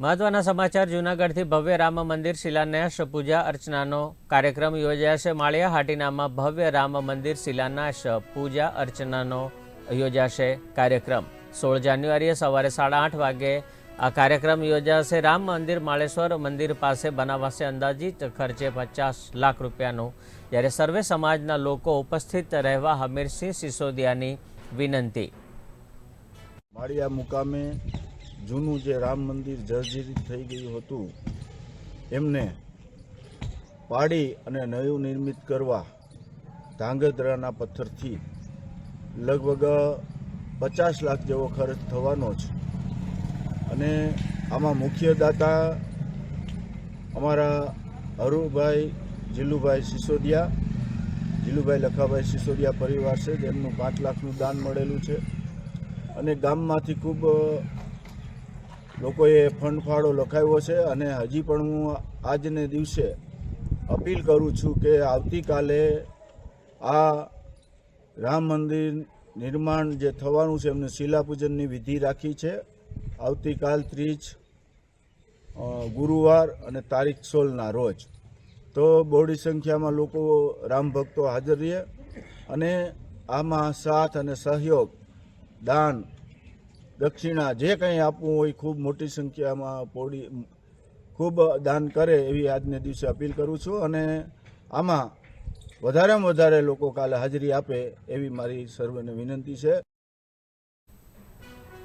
મહત્વના સમાચાર, જૂનાગઢથી ભવ્ય રામ મંદિર, શિલાન્યાસ, પૂજા અર્ચનાનો કાર્યક્રમ યોજાશે માળિયા હાટીનામાં ભવ્ય રામ મંદિર, શિલાન્યાસ, પૂજા અર્ચનાનો યોજાશે કાર્યક્રમ. સોળ જાન્યુઆરીએ સવારે સાડા આઠ વાગે આ કાર્યક્રમ યોજાશે. રામ મંદિર, માળેશ્વર મંદિર પાસે બનાવાશે અંદાજિત ખર્ચે પચાસ લાખ રૂપિયાનું. જ્યારે સર્વે સમાજના લોકો ઉપસ્થિત રહેવા હમીરસિંહ સિસોદિયાની વિનંતી. માળિયા મુકામે જૂનું જે રામ મંદિર જર્જરિત થઈ ગયું હતું, એમને પાડી અને નવું નિર્મિત કરવા ધાંગધ્રાના પથ્થરથી લગભગ પચાસ લાખ જેવો ખર્ચ થવાનો છે અને આમાં મુખ્ય દાતા અમારા હરુભાઈ જીલુભાઈ સિસોદિયા, જીલુભાઈ લખાભાઈ સિસોદિયા પરિવાર છે, જેમનું પાંચ લાખનું દાન મળેલું છે. અને ગામમાંથી ખૂબ લોકોએ ફંડ ફાળો લખાવ્યો છે અને હજી પણ હું આજને દિવસે અપીલ કરું છું કે આવતીકાલે આ રામ મંદિર નિર્માણ જે થવાનું છે, એમને શિલાપૂજનની વિધિ રાખી છે. આવતીકાલ ત્રીજ ગુરુવાર અને તારીખ સોળના રોજ. તો બહોળી સંખ્યામાં લોકો રામ ભક્તો હાજર રહે અને આમાં સાથ અને સહયોગ, દાન દક્ષિણા જે કંઈ આપવું હોય ખૂબ મોટી સંખ્યામાં પોડી ખૂબ દાન કરે એવી આજને દિવસે અપીલ કરું છું અને આમાં વધારેમાં વધારે લોકો કાલે હાજરી આપે એવી મારી સર્વને વિનંતી છે.